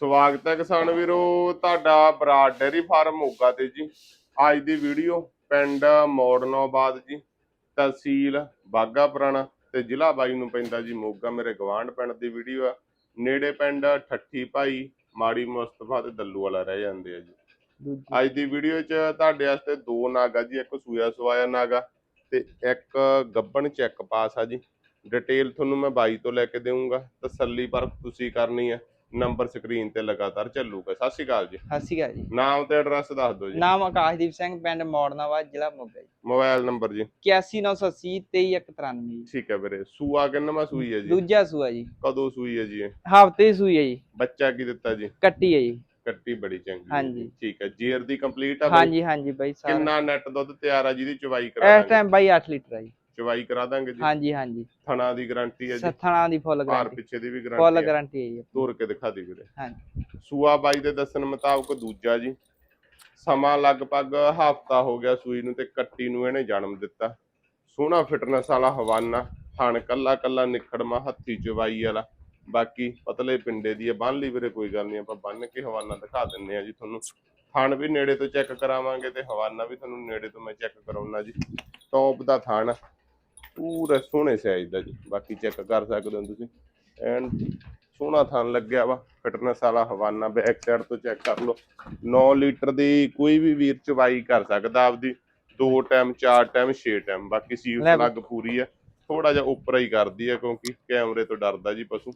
ਸਵਾਗਤ ਹੈ ਕਿਸਾਨ ਵੀਰੋ, ਤੁਹਾਡਾ ਬਰਾਡ ਡੇਰੀ ਫਾਰਮ ਮੋਗਾ ਤੇ ਜੀ। ਅੱਜ ਦੀ ਵੀਡੀਓ ਪਿੰਡ ਮੋੜਨੋਬਾਦ ਜੀ, ਤਹਿਸੀਲ ਬਾਗਾ ਪੁਰਾਣਾ ਤੇ ਜ਼ਿਲ੍ਹਾ ਬਾਈ ਨੂੰ ਪੈਂਦਾ ਜੀ ਮੋਗਾ। ਮੇਰੇ ਗਵਾਂਢ ਪਿੰਡ ਦੀ ਵੀਡੀਓ ਆ। ਨੇੜੇ ਪਿੰਡ ਠੱਠੀ ਭਾਈ, ਮਾੜੀ ਮੁਸਤਫਾ ਤੇ ਦੱਲੂ ਵਾਲਾ ਰਹਿ ਜਾਂਦੇ ਆ ਜੀ। ਅੱਜ ਦੀ ਵੀਡੀਓ 'ਚ ਤੁਹਾਡੇ ਵਾਸਤੇ ਦੋ ਨਾਗਾ ਜੀ, ਇੱਕ ਸੂਆ ਸਵਾਇਆ ਨਾਗਾ ਤੇ ਇੱਕ ਗੱਬਣ ਚੈੱਕ ਪਾਸ ਆ ਜੀ। ਡਿਟੇਲ ਤੁਹਾਨੂੰ ਮੈਂ ਬਾਈ ਤੋਂ ਲੈ ਕੇ ਦੇਵਾਂਗਾ ਤਸੱਲੀ ਪਰ ਤੁਸੀਂ ਕਰਨੀ ਹੈ ਨੰਬਰ ਸਕਰੀਨ ਤੇ ਲਗਾਤਾਰ ਚੱਲੂਗਾ। ਸਤਿ ਸ਼੍ਰੀ ਅਕਾਲ ਜੀ। ਸਤਿ ਸ਼੍ਰੀ ਅਕਾਲ ਜੀ। ਨਾਮ ਤੇ ਐਡਰੈਸ ਦੱਸ ਦਿਓ ਜੀ। ਨਾਮ ਆਕਾਸ਼ਦੀਪ ਸਿੰਘ ਪਿੰਡ ਮੋੜਨਾਬਾਦ ਜ਼ਿਲ੍ਹਾ ਮੋਗਾ ਜੀ। ਮੋਬਾਈਲ ਨੰਬਰ ਜੀ। 8198 23193 ਜੀ ਠੀਕ ਹੈ ਵੀਰੇ। ਸੂਆ ਕਿੰਨਵਾਂ ਸੂਈ ਹੈ ਜੀ? ਦੂਜਾ ਸੂਆ ਜੀ। ਕਦੋਂ ਸੂਈ ਹੈ ਜੀ ਇਹ? ਹਫ਼ਤੇ ਸੂਈ ਹੈ ਜੀ। ਬੱਚਾ ਕੀ ਦਿੱਤਾ ਜੀ? ਕੱਟੀ ਹੈ ਜੀ। ਕੱਟੀ ਬੜੀ ਚੰਗੀ ਹਾਂਜੀ। ਠੀਕ ਹੈ। ਜੀਰ ਦੀ ਕੰਪਲੀਟ ਆ ਬਾਈ? ਹਾਂਜੀ ਹਾਂਜੀ ਬਾਈ ਸਾਰਾ। ਕਿੰਨਾ ਨੈਟ ਦੁੱਧ ਤਿਆਰ ਆ ਜਿਹਦੀ ਚਵਾਈ ਕਰਾ ਇਸ ਟਾਈਮ ਬਾਈ 8 ਲੀਟਰ ਹੈ ਜੀ। ਚਵਾਈ ਕਰਾ ਦਾਂਗੇ ਜੀ। ਹਾਂਜੀ ਹਾਂਜੀ। ਥਣਾ ਦੀ ਗਾਰੰਟੀ ਹੈ ਜੀ। ਸੱਥਣਾ ਦੀ ਫੁੱਲ ਭਾਰ ਗਾਰੰਟੀ। ਪਿੱਛੇ ਦੀ ਵੀ ਫੁੱਲ ਗਾਰੰਟੀ ਹੈ। ਗਾਰੰਟੀ ਹੈ ਜੀ ਤੋਰ ਕੇ ਦਿਖਾ ਦੇ ਵੀਰੇ। ਹਾਂਜੀ। ਸੂਆ ਬਾਈ ਦੇ ਦੱਸਣ ਮੁਤਾਬਕ ਦੂਜਾ ਜੀ। ਸਮਾਂ ਲਗਭਗ ਹਫਤਾ ਹੋ ਗਿਆ ਸੂਈ ਨੂੰ ਤੇ ਕੱਟੀ ਨੂੰ ਇਹਨੇ ਜਨਮ ਦਿੱਤਾ। ਸੋਹਣਾ ਫਿਟਨੈਸ ਵਾਲਾ ਹਵਾਨਾ। ਥਣ ਕੱਲਾ ਕੱਲਾ ਨਿਖੜਮਾ ਹੱਥੀ ਚਵਾਈ ਵਾਲਾ। ਬਾਕੀ ਪਤਲੇ ਪਿੰਡੇ ਦੀ ਹੈ ਬੰਨ ਲਈ ਵੀਰੇ ਕੋਈ ਗੱਲ ਨਹੀਂ ਆਪਾਂ ਬੰਨ ਕੇ ਹਵਾਨਾ ਦਿਖਾ ਦਿੰਨੇ ਆ ਜੀ ਤੁਹਾਨੂੰ। ਥਣ ਵੀ ਨੇੜੇ ਤੋਂ ਚੈੱਕ ਕਰਾਵਾਂਗੇ ਤੇ ਹਵਾਨਾ ਵੀ ਤੁਹਾਨੂੰ ਨੇੜੇ ਤੋਂ ਮੈਂ ਚੈੱਕ ਕਰਾਉਣਾ ਜੀ। ਟੌਪ ਦਾ ਥਣ। ਪੂਰੇ ਸੋਹਣੇ ਸਾਈਜ਼ ਦਾ ਜੀ। ਬਾਕੀ ਚੈੱਕ ਕਰ ਸਕਦੇ ਹੋ ਤੁਸੀਂ। ਐਂਡ ਸੋਹਣਾ ਥਣ ਲੱਗਿਆ ਵਾ। ਫਿਟਨੈਸ ਵਾਲਾ ਹਵਾਨਾ ਬੈਕ ਸਾਈਡ ਤੋਂ ਚੈੱਕ ਕਰ ਲਓ। 9 ਲੀਟਰ ਦੀ ਕੋਈ ਵੀ ਵੀਰ ਚਵਾਈ ਕਰ ਸਕਦਾ ਆਪਦੀ। ਦੋ ਟਾਈਮ ਚਾਰ ਟਾਈਮ 6 ਟਾਈਮ ਬਾਕੀ ਸੀਲ ਲੱਗ ਪੂਰੀ ਹੈ ਥੋੜਾ ਜਿਹਾ ਉੱਪਰ ਹੀ ਕਰਦੀ ਹੈ ਕਿਉਂਕਿ ਕੈਮਰੇ ਤੋਂ ਡਰਦਾ ਜੀ ਪਸ਼ੂ।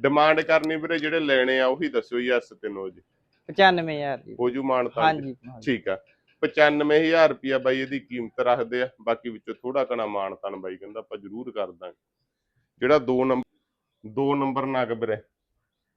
ਡਿਮਾਂਡ ਕਰਨੀ ਵੀਰੇ ਜਿਹੜੇ ਲੈਣੇ ਆ ਉਹੀ ਦੱਸਿਓ ਜੀ ਐਸ ਤਿੰਨੋ ਜੀ। 95000 ਜੀ ਹੋ ਜੂ। ਮਾਨਤਾ ਹਾਂਜੀ। ਠੀਕ ਆ। 95000 ਰੁਪਿਆ ਬਾਈ ਇਹਦੀ ਕੀਮਤ ਰੱਖਦੇ ਆ, ਬਾਕੀ ਵਿੱਚੋਂ ਥੋੜਾ ਕਣਾ ਮਾਨਤਨ ਬਾਈ ਕਹਿੰਦਾ ਆਪਾਂ ਜ਼ਰੂਰ ਕਰ ਦਾਂਗੇ। ਜਿਹੜਾ 2 ਨੰਬਰ 2 ਨੰਬਰ ਨਗ ਵੀਰੇ,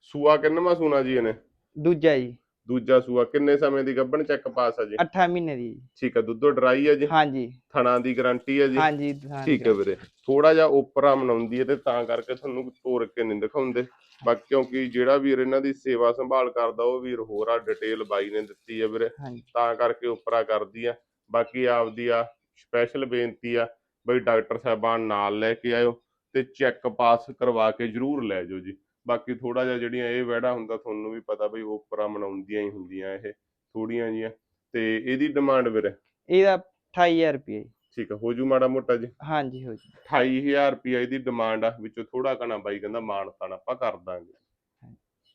ਸੂਆ ਕਿੰਨਵਾਂ ਸੂਣਾ ਜੀ ਇਹਨੇ? ਦੂਜਾ ਜੀ। ਦੂਜਾ ਸੂਆ ਕਿੰਨੇ ਸਮੇਂ ਦੀ ਗੱਭਣ ਚੈੱਕ ਪਾਸ ਆ ਜੀ? 8 ਮਹੀਨੇ ਦੀ ਠੀਕ ਆ ਦੁੱਧੋ ਡਰਾਈ ਆ ਜੀ? ਹਾਂਜੀ। ਥਣਾ ਦੀ ਗਾਰੰਟੀ ਆ ਜੀ? ਹਾਂਜੀ। ਠੀਕ ਹੈ ਵੀਰੇ। ਥੋੜਾ ਜਿਹਾ ਉਪਰਾ ਮਨਾਉਂਦੀ ਹੈ ਤੇ ਤਾਂ ਕਰਕੇ ਤੁਹਾਨੂੰ ਤੋੜ ਕੇ ਨਹੀਂ ਦਿਖਾਉਂਦੇ। ਬਾਕੀ ਕਿਉਂਕਿ ਜਿਹੜਾ ਵੀਰ ਇਹਨਾਂ ਦੀ ਸੇਵਾ ਸੰਭਾਲ ਕਰਦਾ ਉਹ ਵੀਰ ਹੋਰ ਆ ਡਿਟੇਲ ਬਾਈ ਨੇ ਦਿੱਤੀ ਹੈ ਵੀਰੇ। ਤਾਂ ਕਰਕੇ ਉਪਰਾ ਕਰਦੀ ਆ। ਬਾਕੀ ਆਪਦੀ ਆ ਸਪੈਸ਼ਲ ਬੇਨਤੀ ਆ ਬਈ ਡਾਕਟਰ ਸਾਹਿਬਾਨ ਨਾਲ ਲੈ ਕੇ ਆਇਓ ਤੇ ਚੈੱਕ ਪਾਸ ਕਰਵਾ ਕੇ ਜਰੂਰ ਲੈ ਜਾਓ ਜੀ। ਬਾਕੀ ਥੋੜਾ ਜਿਹਾ ਜਿਹੜੀਆਂ ਇਹ ਵਹਿੜਾ ਹੁੰਦਾ ਤੁਹਾਨੂੰ ਵੀ ਪਤਾ ਬਈ ਉਪਰਾ ਮਨਾਉਂਦੀਆਂ ਹੀ ਹੁੰਦੀਆਂ ਇਹ ਥੋੜੀਆਂ ਜੀਆਂ। ਤੇ ਇਹਦੀ ਡਿਮਾਂਡ ਵੀਰੇ? ਇਹਦਾ 28000 ਰੁਪਏ ਜੀ। ਠੀਕ ਆ ਹੋ ਜੂ ਮਾੜਾ ਮੋਟਾ ਜੀ। ਹਾਂਜੀ ਹੋ ਜੀ 28000 ਰੁਪਏ ਇਹਦੀ ਡਿਮਾਂਡ ਆ ਵਿੱਚੋਂ ਥੋੜਾ ਕਣਾ ਬਾਈ ਕਹਿੰਦਾ ਮਾਨ ਤਾਨ ਆਪਾਂ ਕਰ ਦਾਂਗੇ।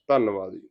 ਧੰਨਵਾਦ ਜੀ।